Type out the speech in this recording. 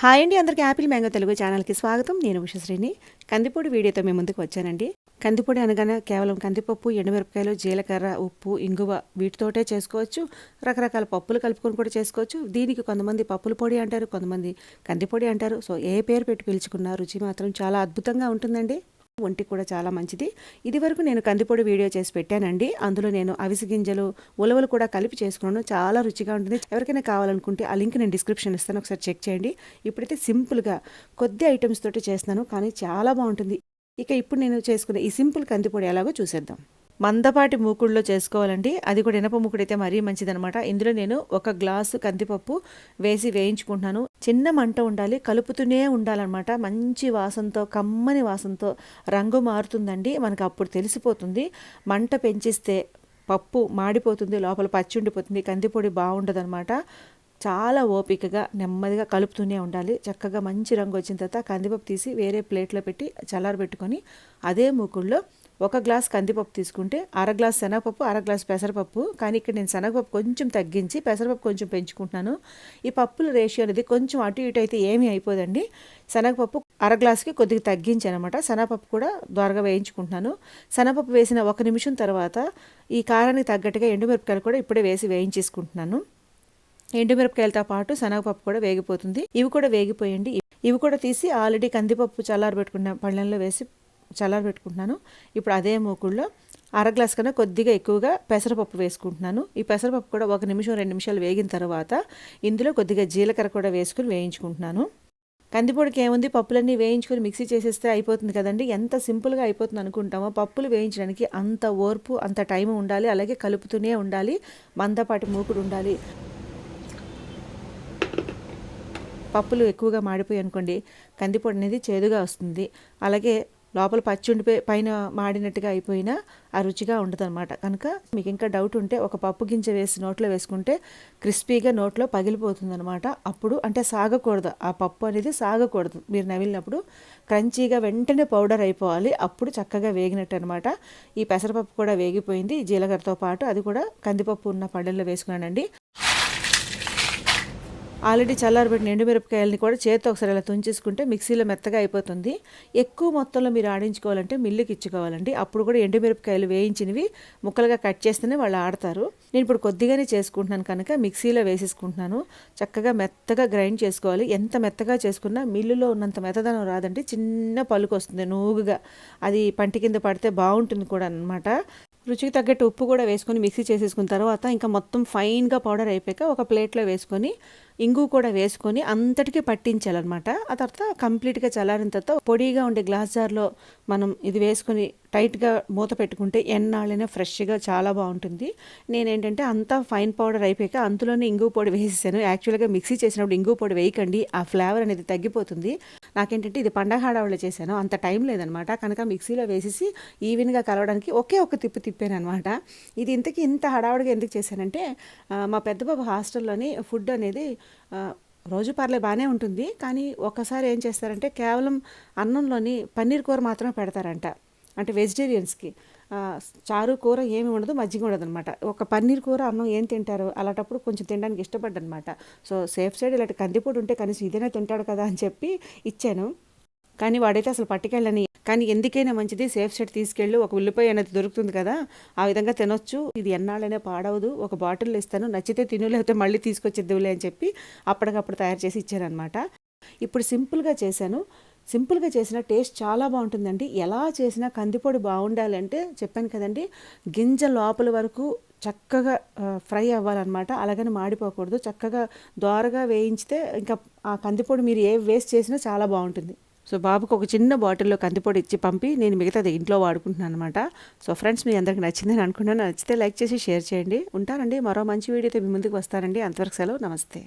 Hi అండి అందరికీ Apple mango Telugu ఛానల్కి స్వాగతం. నేను ఉషశ్రీని. కందిపొడి వీడియోతో మేము ముందుకు వచ్చానండి. కందిపొడి అనగానే కేవలం కందిపప్పు ఎండుమిరపకాయలు జీలకర్ర ఉప్పు ఇంగువ వీటితోటే చేసుకోవచ్చు. రకరకాల పప్పులు కలుపుకొని కూడా చేసుకోవచ్చు. దీనికి కొంతమంది పప్పుల పొడి అంటారు కొంతమంది కందిపొడి అంటారు. సో ఏ పేరు పెట్టి పిలుచుకున్న రుచి మాత్రం చాలా అద్భుతంగా ఉంటుందండి. ఒంటికి కూడా చాలా మంచిది. ఇది వరకు నేను కందిపొడి వీడియో చేసి పెట్టానండి. అందులో నేను అవిసి గింజలు ఉలవలు కూడా కలిపి చేసుకున్నాను. చాలా రుచిగా ఉంటుంది. ఎవరికైనా కావాలనుకుంటే ఆ లింక్ నేను డిస్క్రిప్షన్ ఇస్తాను. ఒకసారి చెక్ చేయండి. ఇప్పుడైతే సింపుల్గా కొద్ది ఐటమ్స్ తోటి చేస్తున్నాను. కానీ చాలా బాగుంటుంది. ఇక ఇప్పుడు నేను చేసుకునే ఈ సింపుల్ కందిపొడి ఎలాగో చూసేద్దాం. మందపాటి మూకుడులో చేసుకోవాలండి. అది కూడా ఇనప మూకుడు అయితే మరీ మంచిదనమాట ఇందులో నేను ఒక గ్లాసు కందిపప్పు వేసి వేయించుకుంటున్నాను. చిన్న మంట ఉండాలి కలుపుతూనే ఉండాలన్నమాట. మంచి వాసనతో కమ్మని వాసనతో రంగు మారుతుందండి. మనకు అప్పుడు తెలిసిపోతుంది. మంట పెంచిస్తే పప్పు మాడిపోతుంది లోపల పచ్చి ఉండిపోతుంది కందిపొడి బాగుండదు అనమాట చాలా ఓపికగా నెమ్మదిగా కలుపుతూనే ఉండాలి. చక్కగా మంచి రంగు వచ్చిన తర్వాత కందిపప్పు తీసి వేరే ప్లేట్లో పెట్టి చల్లారబెట్టుకొని అదే మూకుల్లో ఒక గ్లాస్ కందిపప్పు తీసుకుంటే అర గ్లాస్ శనగపప్పు అర గ్లాస్ పెసరపప్పు. కానీ ఇక్కడ నేను శనగపప్పు కొంచెం తగ్గించి పెసరపప్పు కొంచెం పెంచుకుంటున్నాను. ఈ పప్పుల రేషియో అనేది కొంచెం అటు ఇటు అయితే ఏమీ అయిపోదండి. శనగపప్పు అర గ్లాస్కి కొద్దిగా తగ్గించి అనమాట శనగపప్పు కూడా ద్వారగా వేయించుకుంటున్నాను. శనగపప్పు వేసిన ఒక నిమిషం తర్వాత ఈ కారానికి తగ్గట్టుగా ఎండుమిరపకాయలు కూడా ఇప్పుడే వేసి వేయించేసుకుంటున్నాను. ఎండుమిరపకాయలతో పాటు శనగపప్పు కూడా వేగిపోతుంది. ఇవి కూడా వేగిపోయండి. ఇవి కూడా తీసి ఆల్రెడీ కందిపప్పు చల్లారబెట్టుకున్న పళ్ళెంలో వేసి చల్లారబెట్టుకుంటున్నాను ఇప్పుడు అదే మూకుల్లో అర గ్లాస్ కన్నా కొద్దిగా ఎక్కువగా పెసరపప్పు వేసుకుంటున్నాను. ఈ పెసరపప్పు కూడా ఒక నిమిషం రెండు నిమిషాలు వేగిన తర్వాత ఇందులో కొద్దిగా జీలకర్ర కూడా వేసుకుని వేయించుకుంటున్నాను. కందిపొడికి ఏముంది? పప్పులన్నీ వేయించుకొని మిక్సీ చేసేస్తే అయిపోతుంది కదండి. ఎంత సింపుల్గా అయిపోతుంది అనుకుంటామో పప్పులు వేయించడానికి అంత ఓర్పు అంత టైం ఉండాలి. అలాగే కలుపుతూనే ఉండాలి. మందపాటి మూకుడు ఉండాలి. పప్పులు ఎక్కువగా మాడిపోయి అనుకోండి కందిపొడి అనేది చేదుగా వస్తుంది. అలాగే లోపల పచ్చి ఉండిపోయి పైన మాడినట్టుగా అయిపోయినా ఆ రుచిగా ఉండదు అనమాట కనుక మీకు ఇంకా డౌట్ ఉంటే ఒక పప్పు గింజ వేసి నోట్లో వేసుకుంటే క్రిస్పీగా నోట్లో పగిలిపోతుంది అనమాట అప్పుడు అంటే సాగకూడదు. ఆ పప్పు అనేది సాగకూడదు. మీరు నవిలినప్పుడు క్రంచీగా వెంటనే పౌడర్ అయిపోవాలి. అప్పుడు చక్కగా వేగినట్టు అనమాట ఈ పెసరపప్పు కూడా వేగిపోయింది. జీలకర్రతో పాటు అది కూడా కందిపప్పు ఉన్న పళ్ళల్లో వేసుకున్నానండి. ఆల్రెడీ చల్లారబెట్టిన ఎండుమిరపకాయలని కూడా చేతితో ఒకసారి అలా తుంచేసుకుంటే మిక్సీలో మెత్తగా అయిపోతుంది. ఎక్కువ మొత్తంలో మీరు ఆడించుకోవాలంటే మిల్లుకి ఇచ్చుకోవాలండి. అప్పుడు కూడా ఎండుమిరపకాయలు వేయించినవి ముక్కలుగా కట్ చేస్తేనే వాళ్ళు ఆడతారు. నేను ఇప్పుడు కొద్దిగానే చేసుకుంటున్నాను కనుక మిక్సీలో వేసేసుకుంటున్నాను. చక్కగా మెత్తగా గ్రైండ్ చేసుకోవాలి. ఎంత మెత్తగా చేసుకున్నా మిల్లులో ఉన్నంత మెత్తదనం రాదండి. చిన్న పలుకు వస్తుంది నూగుగా. అది పంటి కింద పడితే బాగుంటుంది కూడా అనమాట రుచికి తగ్గట్టు ఉప్పు కూడా వేసుకొని మిక్సీ చేసేసుకున్న తర్వాత ఇంకా మొత్తం ఫైన్గా పౌడర్ అయిపోయాక ఒక ప్లేట్లో వేసుకొని ఇంగు కూడా వేసుకొని అంతటికీ పట్టించాలన్నమాట. ఆ తర్వాత కంప్లీట్గా చల్లారిన తర్వాత పొడిగా ఉండే గ్లాస్ జార్లో మనం ఇది వేసుకొని టైట్గా మూత పెట్టుకుంటే ఎన్నాళ్ళైనా ఫ్రెష్గా చాలా బాగుంటుంది. నేనేంటంటే అంతా ఫైన్ పౌడర్ అయిపోయాక అందులోనే ఇంగు పొడి వేసేసాను. యాక్చువల్గా మిక్సీ చేసినప్పుడు ఇంగు పొడి వేయకండి ఆ ఫ్లేవర్ అనేది తగ్గిపోతుంది. నాకేంటంటే ఇది పండగ హడావుళ్ళు చేశాను. అంత టైం లేదనమాట. కనుక మిక్సీలో వేసేసి ఈవెన్గా కలవడానికి ఒకే ఒక తిప్పు తిప్పాను అనమాట ఇది ఇంతకీ ఇంత హడావుడిగా ఎందుకు చేశానంటే మా పెద్ద బాబు హాస్టల్లోని ఫుడ్ అనేది రోజు పర్లే బాగానే ఉంటుంది. కానీ ఒక్కసారి ఏం చేస్తారంటే కేవలం అన్నంలోని పన్నీర్ కూర మాత్రమే పెడతారంట. అంటే వెజిటేరియన్స్కి. చారు కూర ఏమి ఉండదు మజ్జిగ ఉండదు అనమాట ఒక పన్నీర్ కూర అన్నం ఏం తింటారు అలాంటప్పుడు కొంచెం తినడానికి ఇష్టపడ్డనమాట. సో సేఫ్ సైడ్ ఇలాంటి కందిపొడి ఉంటే కనీసం ఇదైనా తింటాడు కదా అని చెప్పి ఇచ్చాను. కానీ వాడైతే అసలు పట్టుకెళ్ళని. కానీ ఎందుకైనా మంచిది సేఫ్ సైడ్ తీసుకెళ్ళి ఒక ఉల్లిపాయ అనేది దొరుకుతుంది కదా ఆ విధంగా తినొచ్చు. ఇది ఎన్నాళ్ళైనా పాడవదు ఒక బాటిల్లో ఇస్తాను నచ్చితే తిను లేకపోతే మళ్ళీ తీసుకొచ్చేద్దులే అని చెప్పి అప్పటికప్పుడు తయారు చేసి ఇచ్చానమాట ఇప్పుడు సింపుల్గా చేశాను. సింపుల్గా చేసిన టేస్ట్ చాలా బాగుంటుందండి. ఎలా చేసినా కందిపొడి బాగుండాలంటే చెప్పాను కదండి గింజ లోపల వరకు చక్కగా ఫ్రై అవ్వాలన్నమాట. అలాగని మాడిపోకూడదు. చక్కగా దోరగా వేయించితే ఇంకా ఆ కందిపొడి మీరు ఏ వేస్ట్ చేసినా చాలా బాగుంటుంది. సో బాబుకు ఒక చిన్న బాటిల్లో కందిపొడి ఇచ్చి పంపి నేను మిగతాది ఇంట్లో వాడుకుంటున్నాను అనమాట సో ఫ్రెండ్స్ మీ అందరికి నచ్చిందని అనుకున్నాను నచ్చితే లైక్ చేసి షేర్ చేయండి. ఉంటానండి. మరో మంచి వీడియోతో మీ ముందుకు వస్తానండి. అంతవరకు సెలవు. నమస్తే.